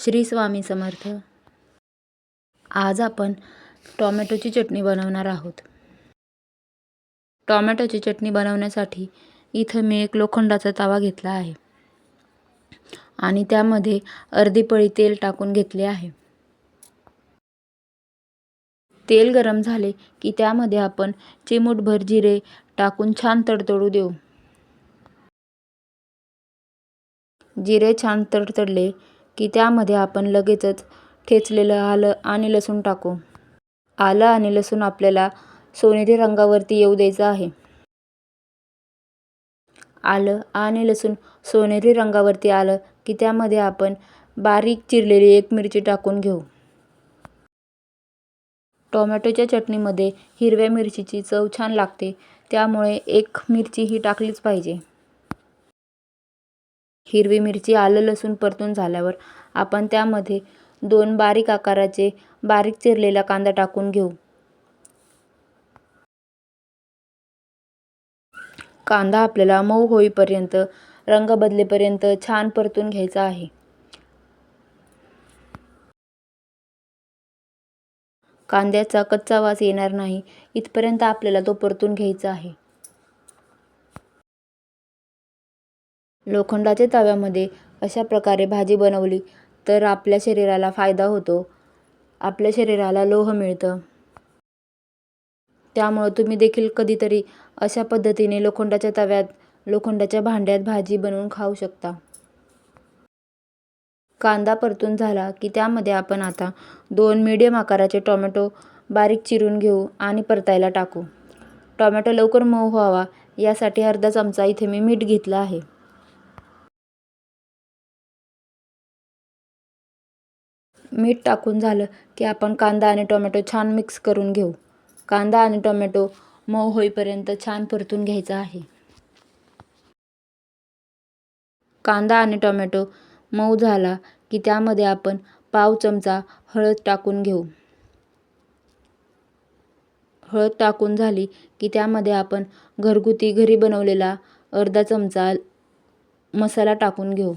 श्री स्वामी समर्थ. आज आपण टॉमॅटोची चटणी बनवणार आहोत. टॉमॅटोची चटणी बनवण्यासाठी इथं मी एक लोखंडाचा तवा घेतला आहे. आणि त्यामध्ये अर्धी पळी तेल टाकून घेतले आहे. तेल गरम झाले की त्यामध्ये आपण चिमूटभर जिरे टाकून छान तडतडू देऊ. जिरे छान तडतडले की त्यामध्ये आपण लगेचच ठेचलेलं आलं आणि लसूण टाकू. आलं आणि लसूण आपल्याला सोनेरी रंगावरती येऊ द्यायचं आहे. आलं आणि लसूण सोनेरी रंगावरती आलं की त्यामध्ये आपण बारीक चिरलेली एक मिरची टाकून घेऊ. टोमॅटोच्या चटणीमध्ये हिरव्या मिरचीची चव छान लागते त्यामुळे एक मिरची ही टाकलीच पाहिजे. हिरवी मिरची आलं लसूण परतून झाल्यावर आपण त्यामध्ये दोन बारीक आकाराचे बारीक चिरलेला कांदा टाकून घेऊ. कांदा आपल्याला मऊ होईपर्यंत रंग बदलेपर्यंत छान परतून घ्यायचा आहे. कांद्याचा कच्चा वास येणार नाही इथपर्यंत आपल्याला तो परतून घ्यायचा आहे. लोखंडाच्या तव्यामध्ये अशा प्रकारे भाजी बनवली तर आपल्या शरीराला फायदा होतो. आपल्या शरीराला लोह मिळतं. त्यामुळं तुम्ही देखील कधीतरी अशा पद्धतीने लोखंडाच्या तव्यात लोखंडाच्या भांड्यात भाजी बनवून खाऊ शकता. कांदा परतून झाला की त्यामध्ये आपण आता दोन मीडियम आकाराचे टोमॅटो बारीक चिरून घेऊ आणि परतायला टाकू. टोमॅटो लवकर मऊ व्हावा यासाठी अर्धा चमचा इथे मी मीठ घेतलं आहे. मीठ टाकून झालं की आपण कांदा आणि टोमॅटो छान मिक्स करून घेऊ. कांदा आणि टोमॅटो मऊ होईपर्यंत छान परतून घ्यायचा आहे. कांदा आणि टोमॅटो मऊ झाला की त्यामध्ये आपण पाव चमचा हळद टाकून घेऊ. हळद टाकून झाली की त्यामध्ये आपण घरगुती घरी बनवलेला अर्धा चमचा मसाला टाकून घेऊ.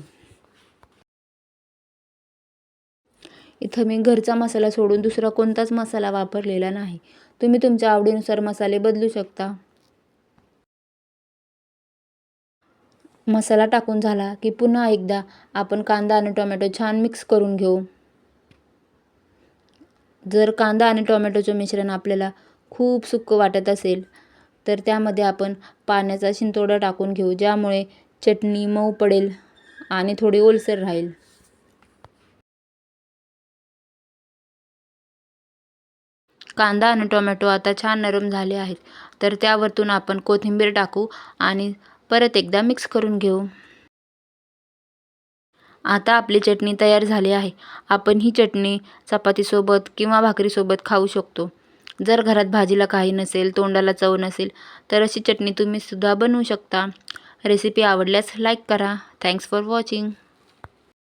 इथं मी घरचा मसाला सोडून दुसरा कोणताच मसाला वापरलेला नाही. तुम्ही तुमच्या आवडीनुसार मसाले बदलू शकता. मसाला टाकून झाला की पुन्हा एकदा आपण कांदा आणि टोमॅटो छान मिक्स करून घेऊ. जर कांदा आणि टोमॅटोचं मिश्रण आपल्याला खूप सुक्क वाटत असेल तर त्यामध्ये आपण पाण्याचा शिंतोडा टाकून घेऊ ज्यामुळे चटणी मऊ पडेल आणि थोडी ओलसर राहील. कांदा आणि टोमॅटो आता छान नरम झाले आहेत. तर त्यावरतून आपण कोथिंबीर टाकू आणि परत एकदा मिक्स करून घेऊ. आता आपली चटणी तयार झाली आहे. आपण ही चटणी चपातीसोबत किंवा भाकरीसोबत खाऊ शकतो. जर घरात भाजीला काही नसेल तोंडाला चव नसेल तर अशी चटणी तुम्ही सुद्धा बनवू शकता. रेसिपी आवडल्यास लाईक करा. Thanks for watching.